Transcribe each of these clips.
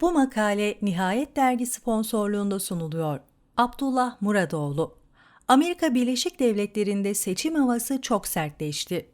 Bu makale Nihayet Dergi sponsorluğunda sunuluyor. Abdullah Muradoğlu Amerika Birleşik Devletleri'nde seçim havası çok sertleşti.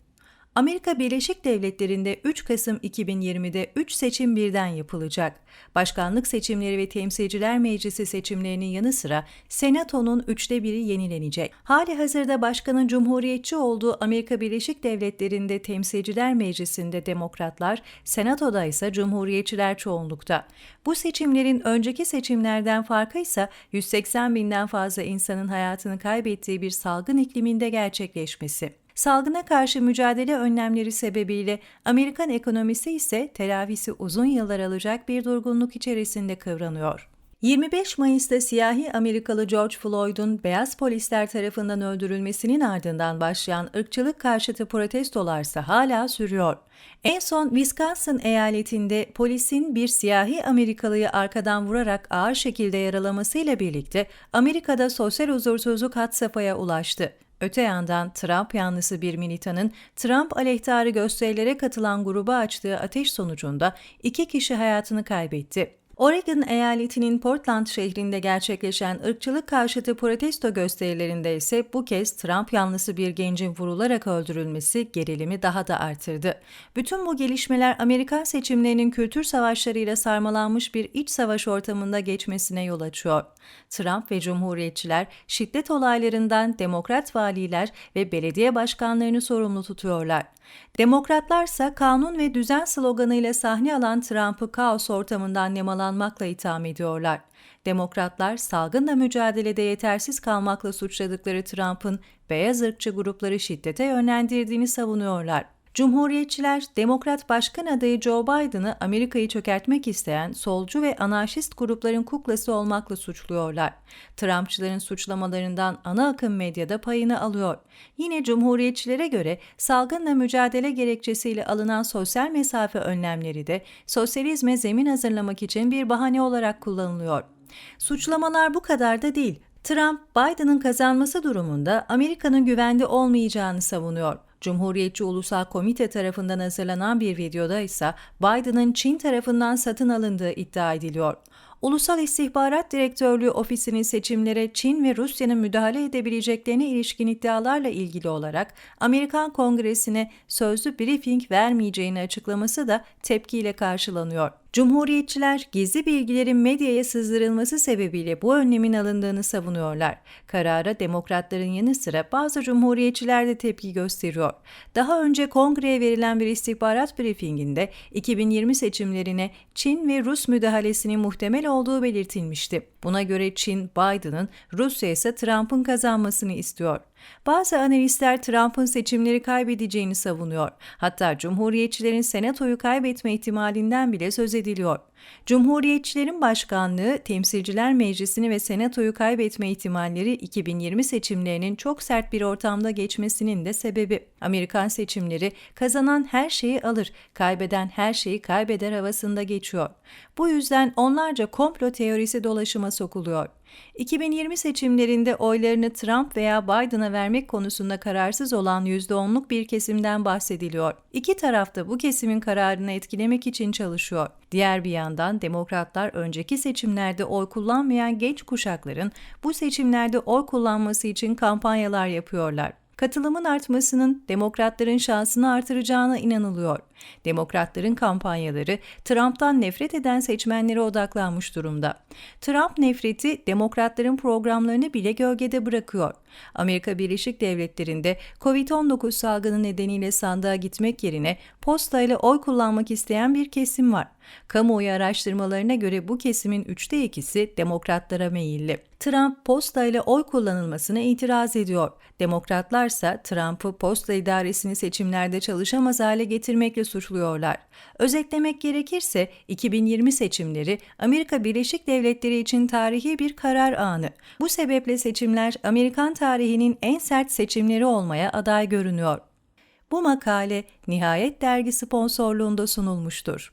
Amerika Birleşik Devletleri'nde 3 Kasım 2020'de 3 seçim birden yapılacak. Başkanlık seçimleri ve Temsilciler Meclisi seçimlerinin yanı sıra Senato'nun üçte biri yenilenecek. Hali hazırda başkanın cumhuriyetçi olduğu Amerika Birleşik Devletleri'nde Temsilciler Meclisi'nde demokratlar, Senato'da ise cumhuriyetçiler çoğunlukta. Bu seçimlerin önceki seçimlerden farkı ise 180 binden fazla insanın hayatını kaybettiği bir salgın ikliminde gerçekleşmesi. Salgına karşı mücadele önlemleri sebebiyle Amerikan ekonomisi ise telafisi uzun yıllar alacak bir durgunluk içerisinde kıvranıyor. 25 Mayıs'ta siyahi Amerikalı George Floyd'un beyaz polisler tarafından öldürülmesinin ardından başlayan ırkçılık karşıtı protestolarsa hala sürüyor. En son Wisconsin eyaletinde polisin bir siyahi Amerikalıyı arkadan vurarak ağır şekilde yaralamasıyla birlikte Amerika'da sosyal huzursuzluk had safhaya ulaştı. Öte yandan Trump yanlısı bir militanın Trump aleyhtarı gösterilere katılan gruba açtığı ateş sonucunda iki kişi hayatını kaybetti. Oregon eyaletinin Portland şehrinde gerçekleşen ırkçılık karşıtı protesto gösterilerinde ise bu kez Trump yanlısı bir gencin vurularak öldürülmesi gerilimi daha da artırdı. Bütün bu gelişmeler Amerikan seçimlerinin kültür savaşlarıyla sarmalanmış bir iç savaş ortamında geçmesine yol açıyor. Trump ve Cumhuriyetçiler şiddet olaylarından demokrat valiler ve belediye başkanlarını sorumlu tutuyorlar. Demokratlarsa kanun ve düzen sloganıyla sahne alan Trump'ı kaos ortamından nemalanmakla itham ediyorlar. Demokratlar salgınla mücadelede yetersiz kalmakla suçladıkları Trump'ın beyaz ırkçı grupları şiddete yönlendirdiğini savunuyorlar. Cumhuriyetçiler, Demokrat Başkan adayı Joe Biden'ı Amerika'yı çökertmek isteyen solcu ve anarşist grupların kuklası olmakla suçluyorlar. Trumpçıların suçlamalarından ana akım medyada payını alıyor. Yine Cumhuriyetçilere göre salgınla mücadele gerekçesiyle alınan sosyal mesafe önlemleri de sosyalizme zemin hazırlamak için bir bahane olarak kullanılıyor. Suçlamalar bu kadar da değil. Trump, Biden'ın kazanması durumunda Amerika'nın güvende olmayacağını savunuyor. Cumhuriyetçi Ulusal Komite tarafından hazırlanan bir videoda ise Biden'ın Çin tarafından satın alındığı iddia ediliyor. Ulusal İstihbarat Direktörlüğü Ofisi'nin seçimlere Çin ve Rusya'nın müdahale edebileceklerine ilişkin iddialarla ilgili olarak Amerikan Kongresi'ne sözlü briefing vermeyeceğini açıklaması da tepkiyle karşılanıyor. Cumhuriyetçiler gizli bilgilerin medyaya sızdırılması sebebiyle bu önlemin alındığını savunuyorlar. Karara demokratların yanı sıra bazı cumhuriyetçiler de tepki gösteriyor. Daha önce kongreye verilen bir istihbarat briefinginde 2020 seçimlerine Çin ve Rus müdahalesinin muhtemel olduğu belirtilmişti. Buna göre Çin Biden'ın, Rusya ise Trump'ın kazanmasını istiyor. Bazı analistler Trump'ın seçimleri kaybedeceğini savunuyor. Hatta Cumhuriyetçilerin Senato'yu kaybetme ihtimalinden bile söz ediliyor. Cumhuriyetçilerin başkanlığı, Temsilciler Meclisi'ni ve Senato'yu kaybetme ihtimalleri 2020 seçimlerinin çok sert bir ortamda geçmesinin de sebebi. Amerikan seçimleri kazanan her şeyi alır, kaybeden her şeyi kaybeder havasında geçiyor. Bu yüzden onlarca komplo teorisi dolaşıma sokuluyor. 2020 seçimlerinde oylarını Trump veya Biden'a vermek konusunda kararsız olan %10'luk bir kesimden bahsediliyor. İki taraf da bu kesimin kararını etkilemek için çalışıyor. Diğer bir yandan demokratlar önceki seçimlerde oy kullanmayan genç kuşakların bu seçimlerde oy kullanması için kampanyalar yapıyorlar. Katılımın artmasının demokratların şansını artıracağına inanılıyor. Demokratların kampanyaları Trump'tan nefret eden seçmenlere odaklanmış durumda. Trump nefreti demokratların programlarını bile gölgede bırakıyor. Amerika Birleşik Devletleri'nde COVID-19 salgını nedeniyle sandığa gitmek yerine posta ile oy kullanmak isteyen bir kesim var. Kamuoyu araştırmalarına göre bu kesimin üçte ikisi demokratlara meyilli. Trump posta ile oy kullanılmasına itiraz ediyor. Demokratlarsa Trump'ı posta idaresini seçimlerde çalışamaz hale getirmekle suçluyorlar. Özetlemek gerekirse 2020 seçimleri Amerika Birleşik Devletleri için tarihi bir karar anı. Bu sebeple seçimler Amerikan tarihinin en sert seçimleri olmaya aday görünüyor. Bu makale Nihayet Dergi sponsorluğunda sunulmuştur.